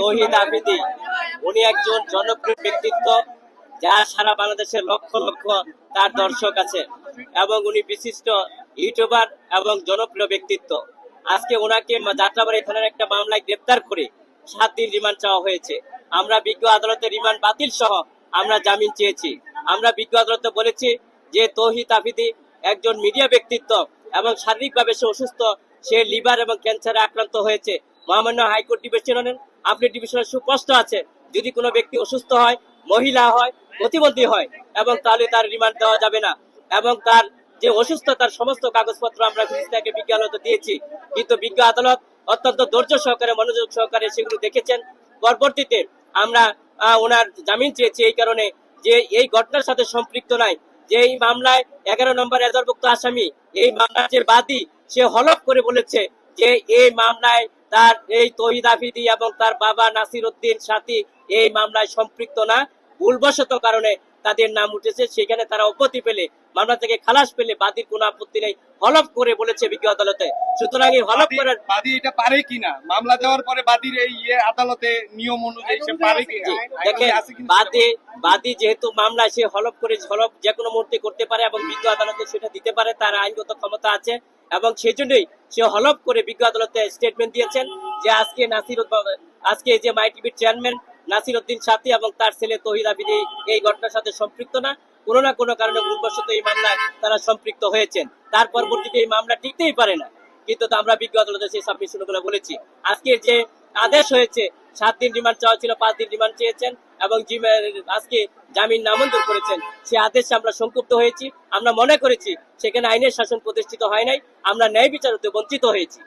তৌহিদ আফ্রিদি উনি একজন জনপ্রিয় ব্যক্তিত্ব যার সারা বাংলাদেশের লক্ষ লক্ষ তার দর্শক আছে, এবং উনি বিশিষ্ট ইউটিউবার এবং জনপ্রিয় ব্যক্তিত্ব। আজকে ওনাকে যাত্রাবাড়ি থানার একটা মামলায় গ্রেপ্তার করে সাত দিন রিমান্ড চাওয়া হয়েছে। আমরা বিজ্ঞ আদালতে রিমান্ড বাতিল সহ আমরা জামিন চেয়েছি। আমরা বিজ্ঞ আদালতে বলেছি যে তৌহিদ আফিদি একজন মিডিয়া ব্যক্তিত্ব এবং শারীরিকভাবে সে অসুস্থ, সে লিভার এবং ক্যান্সারে আক্রান্ত হয়েছে। মহামান্য হাইকোর্ট ডিভিশনের আপনি ডিভিশনের সুস্পষ্ট আছে। যদি কোনো ব্যক্তি অসুস্থ হয়, মহিলা হয়, প্রতিবন্ধী হয়, এবং তাহলে তার রিমান্ড দেওয়া যাবে না। এবং তার যে অসুস্থতার সমস্ত কাগজপত্র আমরা ফিরিস্তাকে বিজ্ঞ আদালতে দিয়েছি, কিন্তু বিজ্ঞ আদালত অত্যন্ত ধৈর্য সহকারে, মনোযোগ সহকারে সেগুলো দেখেছেন। পরবর্তীতে আমরা ওনার জামিন চেয়েছি এই কারণে যে এই ঘটনার সাথে সম্পৃক্ত নাই। যে এই মামলায় এগারো নম্বর এজারভুক্ত আসামি, এই মামলার যে বাদী, সে হলফ করে বলেছে যে এই মামলায় তার এই তহিদ আফিদি এবং তার বাবা নাসির উদ্দিন সাথী এই মামলায় সম্পৃক্ত না। ভুলবশত কারণে তাদের নাম উঠেছে সেখানে তারা অপতি পেলে মামলা থেকে খালাস পেলে বাদীর কোনো আপত্তি নেই হলফ করে বলেছে বিজ্ঞ আদালতে। সুতরাং এই হলফ বাদী- করার বাদী এটা পারে কিনা? মামলা দেওয়ার পরে বাদীর এই ইয়ে আদালতে নিয়ম অনুযায়ী সে পারে কিনা? দেখেন? বাদী বাদী যেহেতু মামলায় সে হলফ করে হলফ যে কোনো মুহূর্তে করতে পারে এবং বিজ্ঞ আদালতে সেটা দিতে পারে তার আইনগত ক্ষমতা আছে। এবং সেই জন্যই সে হলফ করে বিজ্ঞ আদালতে স্টেটমেন্ট দিয়েছেন যে আজকে নাসির আজকে যে মাই টিভির চেয়ারম্যান নাসির উদ্দিন সাথী এবং তার ছেলে তহিদ আবিদি এই ঘটনার সাথে সম্পৃক্ত না, কোনো না কোনো কারণে ভুলবশত এই মামলায় তারা সম্পৃক্ত হয়েছেন। তার পরবর্তীতে এই মামলা টিকতেই পারে না। কিন্তু আমরা বিজ্ঞ আদালতে সেই সাবমিশনগুলো বলেছি। আজকে যে আদেশ হয়েছে, সাত দিন রিমান্ড চাওয়া ছিল, পাঁচ দিন রিমান্ড চেয়েছেন। এবং আজকে জামিন নামঞ্জুর করেছেন। সে আদেশে আমরা সংক্ষুব্ধ হয়েছি। আমরা মনে করেছি, সেখানে আইনের শাসন প্রতিষ্ঠিত হয় নাই। আমরা ন্যায় বিচার হতে বঞ্চিত হয়েছি।